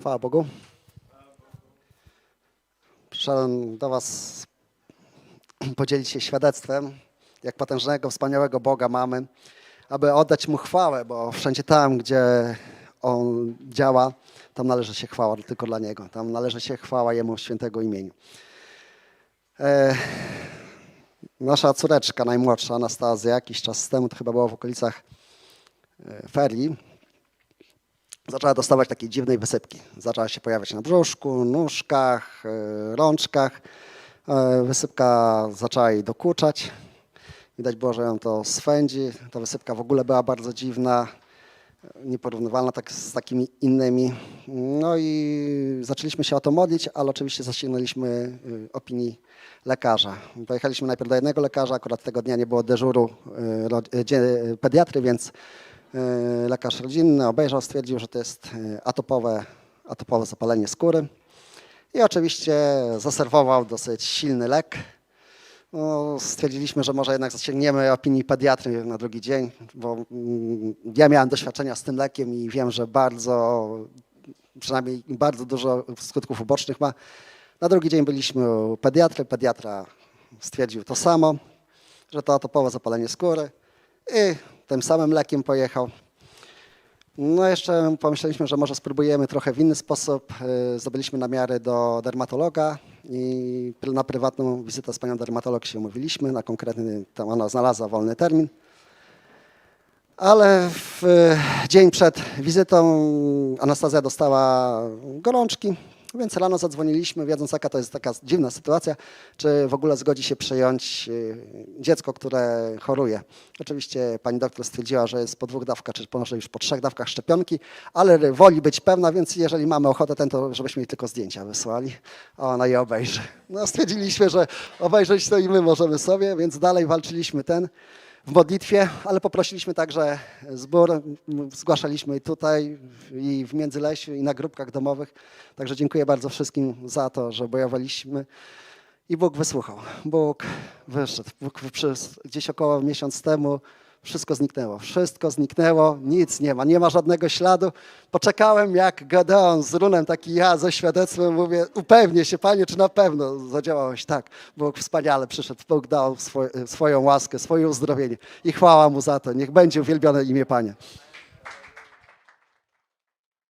Chwała Bogu. Przyszedłem do Was podzielić się świadectwem, jak potężnego, wspaniałego Boga mamy, aby oddać Mu chwałę, bo wszędzie tam, gdzie On działa, tam należy się chwała tylko dla Niego. Tam należy się chwała Jemu świętego imieniu. E, nasza córeczka najmłodsza, Anastazja, jakiś czas temu, to chyba było w okolicach e, ferii, zaczęła dostawać takiej dziwnej wysypki. Zaczęła się pojawiać na brzuszku, nóżkach, e, rączkach. E, Wysypka zaczęła jej dokuczać. Widać było, że ją to swędzi. Ta wysypka w ogóle była bardzo dziwna, nieporównywalna tak z takimi innymi. No i zaczęliśmy się o to modlić, ale oczywiście zasięgnęliśmy y, opinii lekarza. Pojechaliśmy najpierw do jednego lekarza, akurat tego dnia nie było dyżuru y, y, pediatry, więc lekarz rodzinny obejrzał, stwierdził, że to jest y, atopowe, atopowe zapalenie skóry. I oczywiście zaserwował dosyć silny lek. No, stwierdziliśmy, że może jednak zasięgniemy opinii pediatry na drugi dzień, bo mm, ja miałem doświadczenia z tym lekiem i wiem, że bardzo, przynajmniej bardzo dużo skutków ubocznych ma. Na drugi dzień byliśmy u pediatry. Pediatra stwierdził to samo, że to atopowe zapalenie skóry i tym samym lekiem pojechał. No jeszcze pomyśleliśmy, że może spróbujemy trochę w inny sposób. Y, Zdobyliśmy namiary do dermatologa i na prywatną wizytę z panią dermatolog się umówiliśmy, na konkretny, tam ona znalazła wolny termin. Ale w y, dzień przed wizytą Anastazja dostała gorączki, więc rano zadzwoniliśmy, wiedząc jaka to jest taka dziwna sytuacja, czy w ogóle zgodzi się przyjąć y, dziecko, które choruje. Oczywiście pani doktor stwierdziła, że jest po dwóch dawkach, czy może już po trzech dawkach szczepionki, ale woli być pewna, więc jeżeli mamy ochotę ten, to żebyśmy jej tylko zdjęcia wysłali, a ona je obejrzy. No stwierdziliśmy, że obejrzeć to i my możemy sobie, więc dalej walczyliśmy ten w modlitwie, ale poprosiliśmy także zbór, zgłaszaliśmy tutaj, i w Międzylesiu, i na grupkach domowych. Także dziękuję bardzo wszystkim za to, że bojowaliśmy. I Bóg wysłuchał. Bóg wyszedł. Bóg przez gdzieś około miesiąc temu wszystko zniknęło. Wszystko zniknęło, nic nie ma, nie ma żadnego śladu. Poczekałem jak Gedeon z runem, taki ja ze świadectwem mówię, upewnię się Panie, czy na pewno zadziałałeś tak. Bóg wspaniale przyszedł, Bóg dał swoją łaskę, swoje uzdrowienie i chwała Mu za to. Niech będzie uwielbione imię Panie.